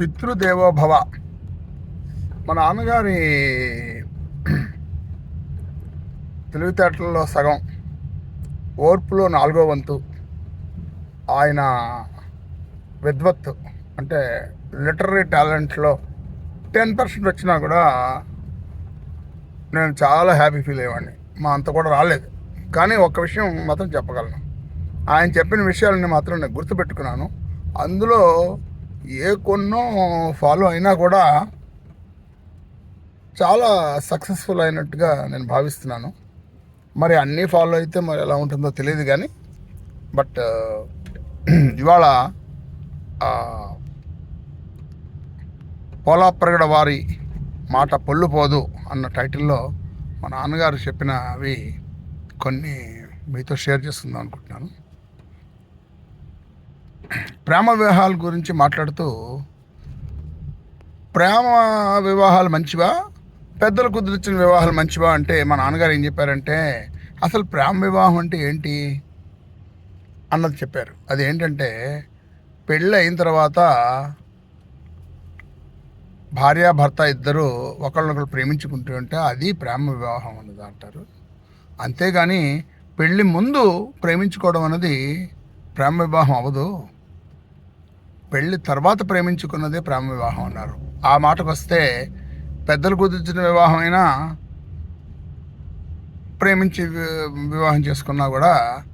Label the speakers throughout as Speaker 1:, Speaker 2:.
Speaker 1: పితృదేవోభవ. మా నాన్నగారి తెలివితేటల్లో సగం ఓర్పులో నాలుగో వంతు. ఆయన విద్వత్తు అంటే లిటరీ టాలెంట్లో టెన్ పర్సెంట్ వచ్చినా కూడా నేను చాలా హ్యాపీ ఫీల్ అయ్యేవాడిని. మా అంత కూడా రాలేదు. కానీ ఒక్క విషయం మాత్రం చెప్పగలను. ఆయన చెప్పిన విషయాలని మాత్రం నేను గుర్తుపెట్టుకున్నాను. అందులో ఏ కొన్నో ఫాలో అయినా కూడా చాలా సక్సెస్ఫుల్ అయినట్టుగా నేను భావిస్తున్నాను. మరి అన్నీ ఫాలో అయితే మరి ఎలా ఉంటుందో తెలియదు కానీ బట్ ఇవాళ పోలాప్రగడ వారి మాట పొల్లు పోదు అన్న టైటిల్లో మా నాన్నగారు చెప్పినవి కొన్ని మీతో షేర్ చేస్తుందాం అనుకుంటున్నాను. ప్రేమ వివాహాల గురించి మాట్లాడుతూ ప్రేమ వివాహాలు మంచివా? పెద్దలు కుదిరించిన వివాహాలు మంచివా? అంటే మా నాన్నగారు ఏం చెప్పారంటే అసలు ప్రేమ వివాహం అంటే ఏంటి? అన్నది చెప్పారు. అది ఏంటంటే పెళ్ళి అయిన తర్వాత భార్య భర్త ఇద్దరు ఒకళ్ళనొకరు ప్రేమించుకుంటూ ఉంటే అది ప్రేమ వివాహం అన్నది అంటారు. అంతేగాని పెళ్ళి ముందు ప్రేమించుకోవడం అనేది ప్రేమ వివాహం అవ్వదు. పెళ్ళి తర్వాత ప్రేమించుకున్నదే ప్రేమ వివాహం అన్నారు. ఆ మాటకు వస్తే పెద్దలు కుదిర్చిన వివాహమైనా ప్రేమించి వివాహం చేసుకున్నా కూడా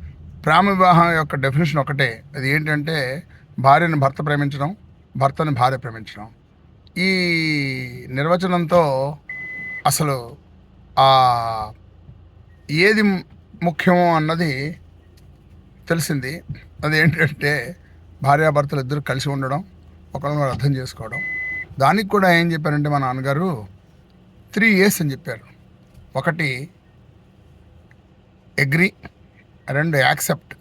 Speaker 1: ప్రేమ వివాహం యొక్క డెఫినేషన్ ఒకటే. అది ఏంటంటే భార్యను భర్త ప్రేమించడం భర్తని భార్య ప్రేమించడం. ఈ నిర్వచనంతో అసలు ఆ ఏది ముఖ్యమో అన్నది తెలిసింది. అది ఏంటంటే భార్యాభర్తలు ఇద్దరు కలిసి ఉండడం ఒకరిని అర్థం చేసుకోవడం. దానికి కూడా ఏం చెప్పారంటే మా నాన్నగారు త్రీ ఇయర్స్ అని చెప్పారు. ఒకటి అగ్రి రెండు యాక్సెప్ట్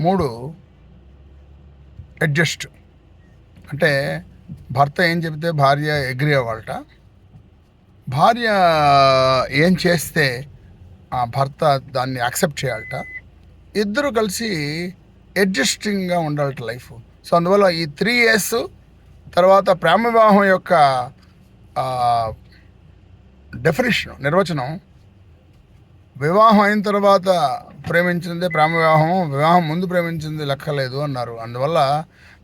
Speaker 1: మూడు అడ్జస్ట్. అంటే భర్త ఏం చెబితే భార్య అగ్రి అవ్వాలట. భార్య ఏం చేస్తే ఆ భర్త దాన్ని యాక్సెప్ట్ చేయాలట. ఇద్దరు కలిసి అడ్జస్టింగ్గా ఉండాలట లైఫ్ సో అందువల్ల ఈ త్రీ ఇయర్స్ తర్వాత ప్రేమ వివాహం యొక్క డెఫినేషన్ నిర్వచనం వివాహం అయిన తర్వాత ప్రేమించిందే ప్రేమ వివాహం వివాహం ముందు ప్రేమించింది లెక్కలేదు అన్నారు. అందువల్ల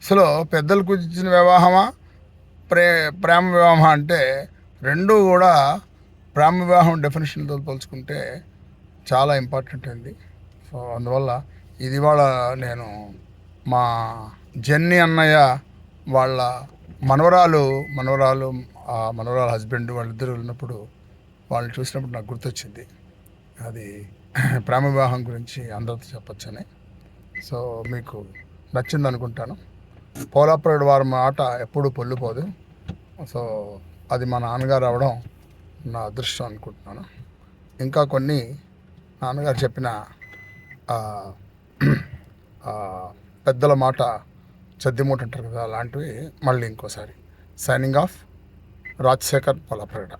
Speaker 1: అసలు పెద్దలకు ఇచ్చిన వివాహమా ప్రే ప్రేమ వివాహం అంటే రెండూ కూడా ప్రేమ వివాహం డెఫినేషన్తో పోల్చుకుంటే చాలా ఇంపార్టెంట్ అండి. సో అందువల్ల ఇది వాళ్ళ నేను మా జెన్నీ అన్నయ్య వాళ్ళ మనవరాలు మనవరాలు ఆ మనవరాలు హస్బెండ్ వాళ్ళిద్దరు ఉన్నప్పుడు వాళ్ళు చూసినప్పుడు నాకు గుర్తొచ్చింది. అది ప్రేమ వివాహం గురించి అందరితో చెప్పొచ్చని. సో మీకు నచ్చింది అనుకుంటాను పోలాపరేడ్ వారి మాట ఎప్పుడూ పొల్లిపోదు. సో అది మా నాన్నగారు అవడం నా అదృష్టం అనుకుంటున్నాను. ఇంకా కొన్ని నాన్నగారు చెప్పిన పెద్దల మాట చద్దిమూట అంటారు కదా అలాంటివి మళ్ళీ ఇంకోసారి. Signing off Rajasekhar పొలాపరేట